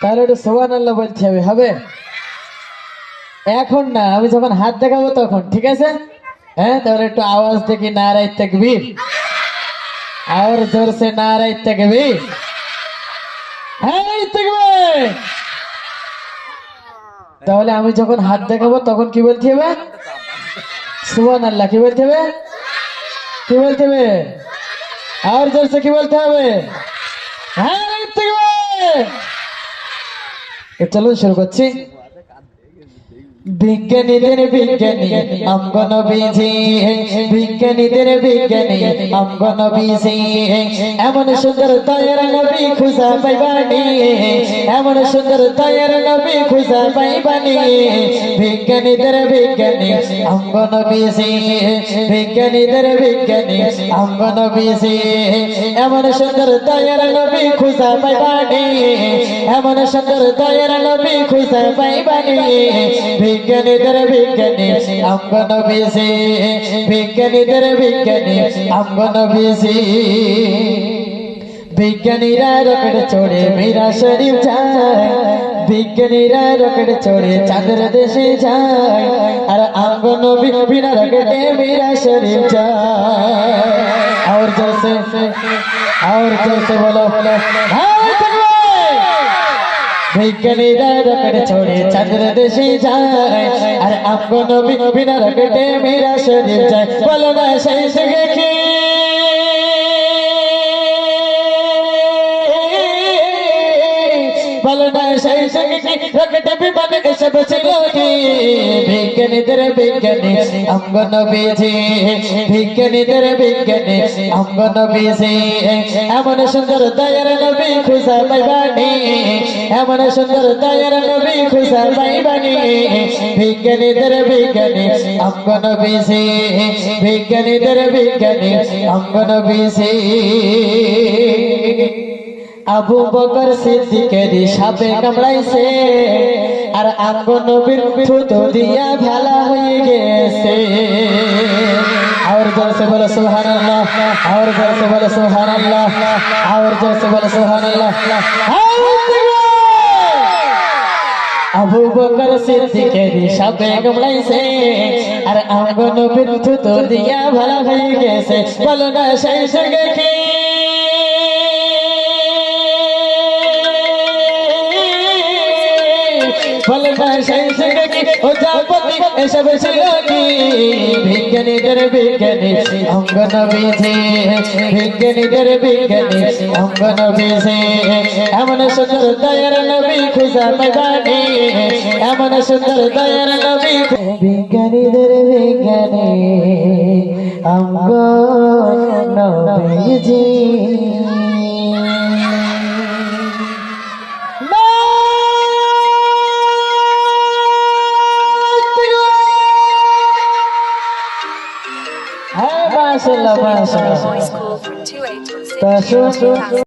তাহলে একটু সোহান আল্লাহ বলতে হবে? হবে এখন না, আমি যখন হাত দেখাবো তখন, ঠিক আছে? হ্যাঁ তাহলে একটু আওয়াজ দেখি নারাই তকবীর। আর জোর সে নারাই তকবীর! হ্যাঁ তাহলে আমি যখন হাত দেখাবো তখন কি বলতে হবে? সুবান আল্লাহ কি বলতে হবে? কি বলতে হবে? আর জোর সে কি বলতে হবে? হ্যাঁ চলুন শুরু করছি। বিজ্ঞানীদের বিজ্ঞানী অঙ্গন বিজি বিজ্ঞানীদের বিজ্ঞানী অঙ্গন বিজি এমন সুন্দর দয়ার নবী খুঁজা পাইবানি এমন সুন্দর দয়ার নবী খুঁজা পাইবানি বিজ্ঞানীদের বিজ্ঞানী আমগন বিজি বিজ্ঞানীদের বিজ্ঞানী আমগন বিজি এমন সুন্দর দয়ার নবী খুঁজা পাইবানি এমন সুন্দর দয়ার নবী খুঁজা পাইবানি বিজ্ঞানীদের বিজ্ঞানী আমগন বিজি বিজ্ঞানীদের বিজ্ঞানী আমগন বিজি বিজ্ঞানীরা রকেট চড়ে মেরা শরীফ যায় বিজ্ঞানীরা রকেট চড়ে চাঁদের দেশে যায়। আর আমগো নবী বিনা রকেটে মেরা শরীফ যায় আর জোরসে আর জোরসে বলো বলো বিজ্ঞানীরা রকেট চড়ে চাঁদের দেশে যায়। আর আমগো নবী বিনা রকেটে মেরা শরীফ যায় বলো না, সেই দেখি এমন সুন্দর দয়ার নবী খুঁজা পাইবানি। এমন সুন্দর দয়ার নবী খুঁজা পাইবানি। বিজ্ঞানীদের বিজ্ঞানী আমগো নবীজি বিজ্ঞানীদের বিজ্ঞানী আমগো নবীজি আবু বকর সিদ্দিকের সাপে কামড়াইছে আর আঙ্গ নবীর থুতো দিয়া ভালা হয়ে গেছে और जोर से बोलो सुभान अल्लाह और जोर से बोलो सुभान अल्लाह और जोर से बोलो सुभान अल्लाह আবু বকর সিদ্দিকের সাপে কামড়াইছে আর আঙ্গ নবীর থুতো দিয়া ভালা হয়ে গেছে বলো না সেই সঙ্গে কি ও জাপতি এসব ছিল কি বিজ্ঞানীদের বিজ্ঞানী অঙ্গন বিধি বিজ্ঞানীদের বিজ্ঞানী অঙ্গন বিধি এমন সুন্দর দয়ার নবী খুঁজা পাইবানি এমন সুন্দর দয়ার নবী বিজ্ঞানীদের বিজ্ঞানী অঙ্গন বিধি Hi, Barcelona, Barcelona. Boys call from 281